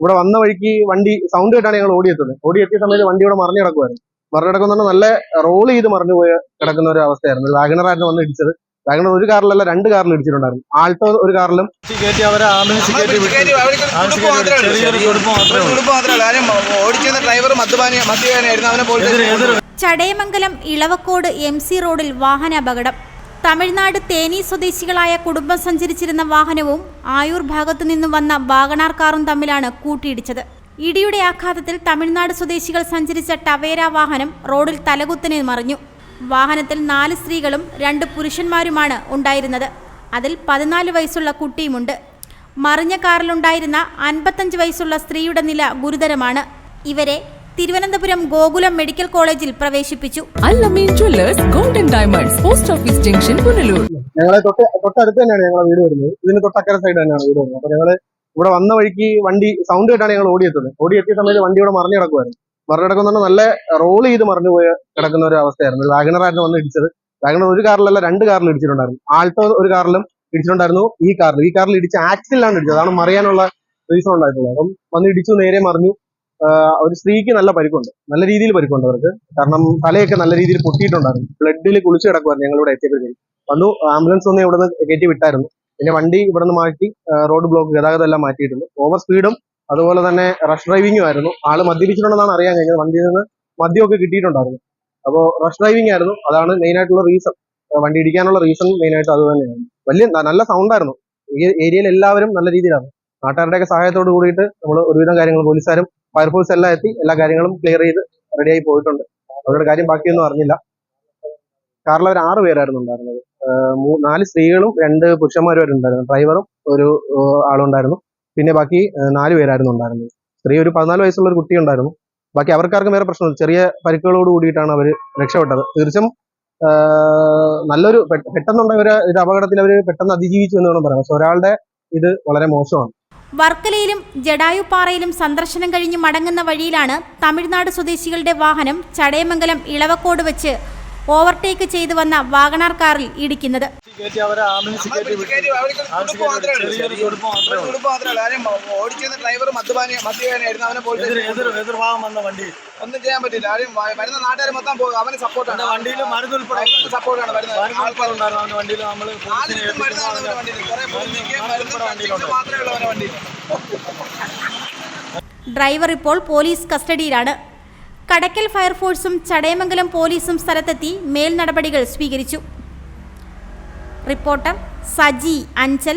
ഇവിടെ വന്ന വഴിക്ക് വണ്ടി സൗണ്ട് കേട്ടാണ് ഞങ്ങൾ ഓടിയെത്തുന്നത്. ഓടിയെത്തിയ സമയത്ത് വണ്ടി ഇവിടെ മറിഞ്ഞു കിടക്കുമായിരുന്നു മറിഞ്ഞു കിടക്കുന്ന നല്ല റോൾ ചെയ്ത് മറിഞ്ഞു പോയ കിടക്കുന്ന ഒരു അവസ്ഥയായിരുന്നു. വാഗണറായിരുന്നു വന്ന് ഇടിച്ചത്. വാഗണർ ഒരു കാറിലല്ല രണ്ട് കാറിൽ ഇടിച്ചിട്ടുണ്ടായിരുന്നു. ആൾട്ടോ ഒരു കാറിലും കയറ്റി അവരെ ആംബുലൻസ് ഓടിച്ചിരുന്ന ഡ്രൈവർ മദ്യപാനി മദ്യപാനായിരുന്നു അവനെ ചടയമംഗലം ഇളവക്കോട് എം സി റോഡിൽ വാഹനാപകടം. തമിഴ്നാട് തേനി സ്വദേശികളായ കുടുംബം സഞ്ചരിച്ചിരുന്ന വാഹനവും ആയൂർ ഭാഗത്തു നിന്നും വന്ന വാഗണാർ കാറും തമ്മിലാണ് കൂട്ടിയിടിച്ചത്. ഇടിയുടെ ആഘാതത്തിൽ തമിഴ്നാട് സ്വദേശികൾ സഞ്ചരിച്ച ടവേര വാഹനം റോഡിൽ തലകുത്തനെ മറിഞ്ഞു. വാഹനത്തിൽ നാല് സ്ത്രീകളും രണ്ട് പുരുഷന്മാരുമാണ് ഉണ്ടായിരുന്നത്. അതിൽ പതിനാല് വയസ്സുള്ള കുട്ടിയുമുണ്ട്. മറിഞ്ഞ കാറിലുണ്ടായിരുന്ന അൻപത്തഞ്ച് വയസ്സുള്ള സ്ത്രീയുടെ നില ഗുരുതരമാണ്. ഇവരെ തിരുവനന്തപുരം ഗോകുലം മെഡിക്കൽ കോളേജിൽ പ്രവേശിപ്പിച്ചു. Allameen jewellers golden diamonds post office junction Punalur. ഞങ്ങളെ തൊട്ട് തൊട്ടടുത്ത് തന്നെയാണ് ഞങ്ങളുടെ വീട് വരുന്നത്. ഇതിന് തൊട്ടക്കര സൈഡ് തന്നെയാണ് വീട് വരുന്നത്. അപ്പൊ ഞങ്ങൾ ഇവിടെ വന്ന വഴിക്ക് വണ്ടി സൗണ്ട് കേട്ടാണ് ഞങ്ങൾ ഓടിയെത്തുന്നത്. ഓടിയെത്തിയ സമയത്ത് വണ്ടി ഇവിടെ മറിഞ്ഞു കിടക്കുമായിരുന്നു മറിഞ്ഞു കിടക്കുന്ന നല്ല റോൾ ചെയ്ത് മറിഞ്ഞു പോയ കിടക്കുന്ന ഒരു അവസ്ഥയായിരുന്നു. വാഗണറായിരുന്നു വന്ന് ഇടിച്ചത്. വാഗണർ ഒരു കാറിലല്ല രണ്ട് കാറിൽ ഇടിച്ചിട്ടുണ്ടായിരുന്നു. ആൾട്ടോ ഒരു കാറിലും ഇടിച്ചിട്ടുണ്ടായിരുന്നു ഈ കാറിൽ. ഈ കാറിൽ ഇടിച്ച് ആക്സിലാണ് ഇടിച്ചത്. അതാണ് മറിയാനുള്ള റീസൺ ഉണ്ടായിട്ടുള്ളത്. അപ്പം വന്ന് ഇടിച്ചു നേരെ മറിഞ്ഞു. ഒരു സ്ത്രീക്ക് നല്ല പരിക്കുണ്ട്. നല്ല രീതിയിൽ പരിക്കുണ്ട് അവർക്ക്. കാരണം തലയൊക്കെ നല്ല രീതിയിൽ പൊട്ടിയിട്ടുണ്ടായിരുന്നു. ബ്ലഡിൽ കുളിച്ച് കിടക്കുമായിരുന്നു ഞങ്ങൾ ഇവിടെ എത്തിയപ്പോഴത്തേക്കും വന്നു ആംബുലൻസ് ഒന്ന് ഇവിടെ നിന്ന് കയറ്റി വിട്ടായിരുന്നു. പിന്നെ വണ്ടി ഇവിടെ നിന്ന് മാറ്റി റോഡ് ബ്ലോക്ക് ഗതാഗതം എല്ലാം മാറ്റിയിട്ടുണ്ട്. ഓവർ സ്പീഡും അതുപോലെ തന്നെ റഷ് ഡ്രൈവിംഗും ആയിരുന്നു. ആൾ മദ്യപിച്ചിട്ടുണ്ടെന്നാണ് അറിയാൻ കഴിഞ്ഞത്. വണ്ടിയിൽ നിന്ന് മദ്യമൊക്കെ കിട്ടിയിട്ടുണ്ടായിരുന്നു. അപ്പോൾ റഷ് ഡ്രൈവിംഗ് ആയിരുന്നു. അതാണ് മെയിൻ ആയിട്ടുള്ള റീസൺ വണ്ടി ഇടിക്കാനുള്ള റീസൺ മെയിൻ ആയിട്ട് അത് തന്നെയാണ്. വലിയ നല്ല സൗണ്ട് ആയിരുന്നു ഈ ഏരിയയിൽ എല്ലാവരും നല്ല രീതിയിലാണ്. നാട്ടുകാരുടെയൊക്കെ സഹായത്തോട് കൂടിയിട്ട് നമ്മൾ ഒരുവിധം കാര്യങ്ങൾ പോലീസുകാരും ഫയർഫോഴ്സ് എല്ലാം എത്തി എല്ലാ കാര്യങ്ങളും ക്ലിയർ ചെയ്ത് റെഡിയായി പോയിട്ടുണ്ട്. അവരുടെ കാര്യം ബാക്കിയൊന്നും അറിഞ്ഞില്ല. കാറിൽ അവർ ആറ് പേരായിരുന്നു ഉണ്ടായിരുന്നത്. നാല് സ്ത്രീകളും രണ്ട് പുരുഷന്മാരും ഉണ്ടായിരുന്നു. ഡ്രൈവറും ഒരു ആഹ് ആളും ഉണ്ടായിരുന്നു. പിന്നെ ബാക്കി നാല് പേരായിരുന്നു ഉണ്ടായിരുന്നത്. സ്ത്രീ ഒരു പതിനാല് വയസ്സുള്ള ഒരു കുട്ടി ഉണ്ടായിരുന്നു. ബാക്കി അവർക്കാർക്കും വേറെ പ്രശ്നമില്ല. ചെറിയ പരിക്കുകളോട് കൂടിയിട്ടാണ് അവർ രക്ഷപ്പെട്ടത്. തീർച്ചയായും നല്ലൊരു പെട്ടെന്നുണ്ടായ ഒരു അപകടത്തിൽ അവർ പെട്ടെന്ന് അതിജീവിച്ചു എന്ന് വേണം പറയാം പക്ഷെ ഒരാളുടെ ഇത് വളരെ മോശമാണ്. വർക്കലയിലും ജഡായുപ്പാറയിലും സന്ദർശനം കഴിഞ്ഞ് മടങ്ങുന്ന വഴിയിലാണ് തമിഴ്നാട് സ്വദേശികളുടെ വാഹനം ചടയമംഗലം ഇളവക്കോട് വെച്ച് ഓവർടേക്ക് ചെയ്തു വന്ന വാഗണാർ കാറിൽ ഇടിക്കുന്നത്. ഓടിച്ചിരുന്ന ഡ്രൈവർ മദ്യപാനി മദ്യപാനായിരുന്നു അവനെ എതിർഭാഗം വന്ന വണ്ടി. ഒന്നും ചെയ്യാൻ പറ്റില്ല. ആരും വരുന്ന നാട്ടുകാർ മൊത്തം പോകും അവന് സപ്പോർട്ടാണ് വണ്ടിയിൽ മരുന്ന് ഉൾപ്പെടെ സപ്പോർട്ടാണ് വരുന്നത്. മരുന്ന് ഉണ്ടായിരുന്നു. അവന്റെ വണ്ടിയിൽ നമ്മൾ മാത്രമേ ഉള്ളൂ അവന്റെ വണ്ടിയിൽ ഡ്രൈവർ ഇപ്പോൾ പോലീസ് കസ്റ്റഡിയിലാണ്. കടക്കൽ ഫയർഫോഴ്സും ചടയമംഗലം പോലീസും സ്ഥലത്തെത്തി മേൽനടപടികൾ സ്വീകരിച്ചു. റിപ്പോർട്ടർ സജി അഞ്ചൽ.